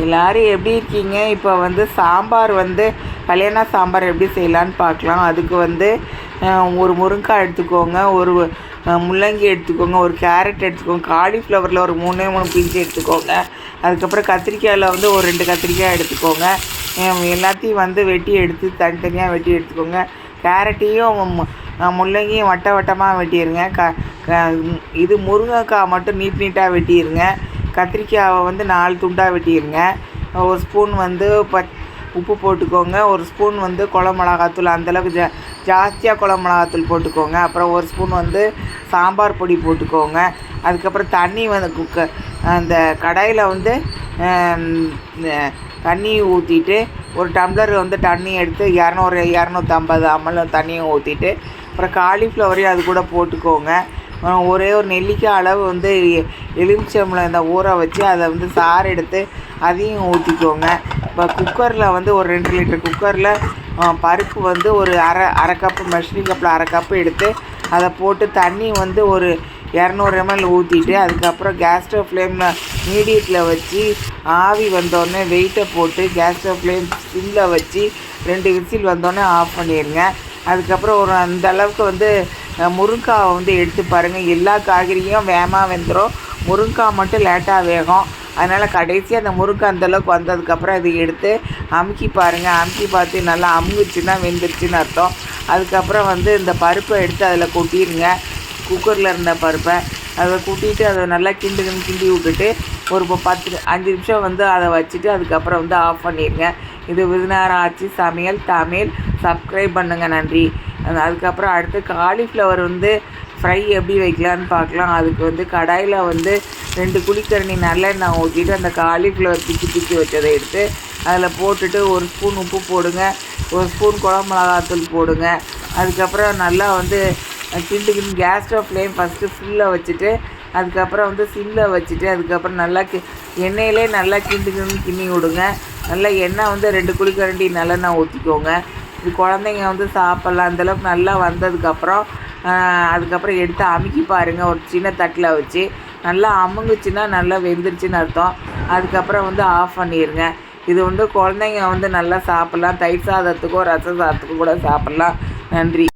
எல்லாரும் எப்படி இருக்கீங்க? இப்போ வந்து சாம்பார் வந்து கல்யாண சாம்பார் எப்படி செய்யலான்னு பார்க்கலாம். அதுக்கு வந்து ஒரு முருங்கைக்காய் எடுத்துக்கோங்க ஒரு முள்ளங்கி எடுத்துக்கோங்க ஒரு கேரட் எடுத்துக்கோங்க காலிஃப்ளவரில் ஒரு மூணே மூணு பிஞ்சு எடுத்துக்கோங்க. அதுக்கப்புறம் கத்திரிக்காயில் வந்து ஒரு ரெண்டு கத்திரிக்காய் எடுத்துக்கோங்க. எல்லாத்தையும் வந்து வெட்டி எடுத்து தனித்தனியாக வெட்டி எடுத்துக்கோங்க. கேரட்டையும் முள்ளங்கியும் வட்ட வட்டமாக வெட்டிடுங்க க க இது முருங்கைக்காய் மட்டும் நீட் நீட்டாக வெட்டிடுங்க கத்திரிக்காயை வந்து நாலு துண்டாக வெட்டிடுங்க ஒரு ஸ்பூன் வந்து பச் உப்பு போட்டுக்கோங்க. ஒரு ஸ்பூன் வந்து குழம்பு மிளகாத்தூள் அந்தளவுக்கு ஜா ஜாஸ்தியாக குளமிளகாத்தூள் மிளகாத்தூள் போட்டுக்கோங்க. அப்புறம் ஒரு ஸ்பூன் வந்து சாம்பார் பொடி போட்டுக்கோங்க. அதுக்கப்புறம் தண்ணி வந்து குக்க அந்த கடையில் வந்து தண்ணி ஊற்றிட்டு ஒரு டம்ளர் வந்து தண்ணி எடுத்து இரநூறு இரநூத்தம்பது அம்மல் தண்ணியும் ஊற்றிட்டு அப்புறம் காலிஃப்ளவரையும் அது கூட போட்டுக்கோங்க. ஒரே ஒரு நெல்லிக்காய் அளவு வந்து எ- இந்த ஊற வச்சு அதை வந்து சாறு எடுத்து அதையும் ஊற்றிக்கோங்க இப்போ குக்கரில் வந்து ஒரு ரெண்டு லிட்டர் குக்கரில் பருப்பு வந்து ஒரு அரை அரை கப்பு மெஷரிங் கப்பில் அரை கப்பு எடுத்து அதை போட்டு தண்ணி வந்து ஒரு இரநூறு எம்எல் ஊற்றிட்டு அதுக்கப்புறம் கேஸ் ஸ்டவ் ஃப்ளேமில் மீடியத்தில் வச்சு ஆவி வந்தோடனே வெயிட்டை போட்டு கேஸ் ஸ்டவ் ஃப்ளேம் சிம்மில் வச்சு ரெண்டு விசில் வந்தோடனே ஆஃப் பண்ணிடுங்க அதுக்கப்புறம் ஒரு அந்த அளவுக்கு வந்து முருங்காவை வந்து எடுத்து பாருங்கள் எல்லா காய்கறியும் வேகமாக வெந்துடும் முருங்காய் மட்டும் லேட்டாக வேகும். அதனால் கடைசி அந்த முருங்காய் அந்தளவுக்கு வந்ததுக்கப்புறம் அதை எடுத்து அமுக்கி பாருங்கள் அமுக்கி பார்த்து நல்லா அமுங்குச்சுன்னா வெந்துருச்சுன்னு அர்த்தம். அதுக்கப்புறம் வந்து இந்த பருப்பை எடுத்து அதில் கொட்டிடுங்க குக்கரில் இருந்த பருப்பை அதை கூட்டிட்டு அதை நல்லா கிண்டு கிண்டு கிண்டி விட்டுட்டு ஒரு பத்து அஞ்சு நிமிஷம் வந்து அதை வச்சுட்டு அதுக்கப்புறம் வந்து ஆஃப் பண்ணிடுங்க இது விருதுநேரம் ஆச்சு சமையல் தமிழ். சப்ஸ்கிரைப் பண்ணுங்கள் நன்றி. அதுக்கப்புறம் அடுத்து காலிஃப்ளவர் வந்து ஃப்ரை எப்படி வைக்கலான்னு பார்க்கலாம். அதுக்கு வந்து கடாயில் வந்து ரெண்டு குழிக்கரண்டி நல்லெண்ணெய் ஊற்றிட்டு அந்த காலிஃப்ளவர் பிச்சு பிச்சு வச்சதை எடுத்து அதில் போட்டுட்டு ஒரு ஸ்பூன் உப்பு போடுங்க. ஒரு ஸ்பூன் குழம்பு மிளகாத்தூள் போடுங்க. அதுக்கப்புறம் நல்லா வந்து கிண்டு கிண்டு கேஸ் ஸ்டவ் ஃப்ளேம் ஃபஸ்ட்டு ஃபுல்லாக வச்சுட்டு அதுக்கப்புறம் வந்து சிம்மில் வச்சுட்டு அதுக்கப்புறம் நல்லா கி எண்ணெயிலே நல்லா கிண்டு கிண்டு கிண்ணி விடுங்க நல்லா எண்ணெய் வந்து ரெண்டு குழிக்கரண்டி நல்லெண்ணெய் ஊற்றிக்கோங்க இது குழந்தைங்க வந்து சாப்பிட்லாம். அந்தளவுக்கு நல்லா வந்ததுக்கப்புறம் அதுக்கப்புறம் எடுத்து அமுக்கி பாருங்கள் ஒரு சின்ன தட்டில் வச்சு. நல்லா அமுங்குச்சுன்னா நல்லா வெந்துருச்சுன்னு அர்த்தம். அதுக்கப்புறம் வந்து ஆஃப் பண்ணிடுங்க இது வந்து குழந்தைங்க வந்து நல்லா சாப்பிட்லாம். தயிர் சாதத்துக்கோ ரச சாதத்துக்கோ கூட சாப்பிட்லாம். நன்றி.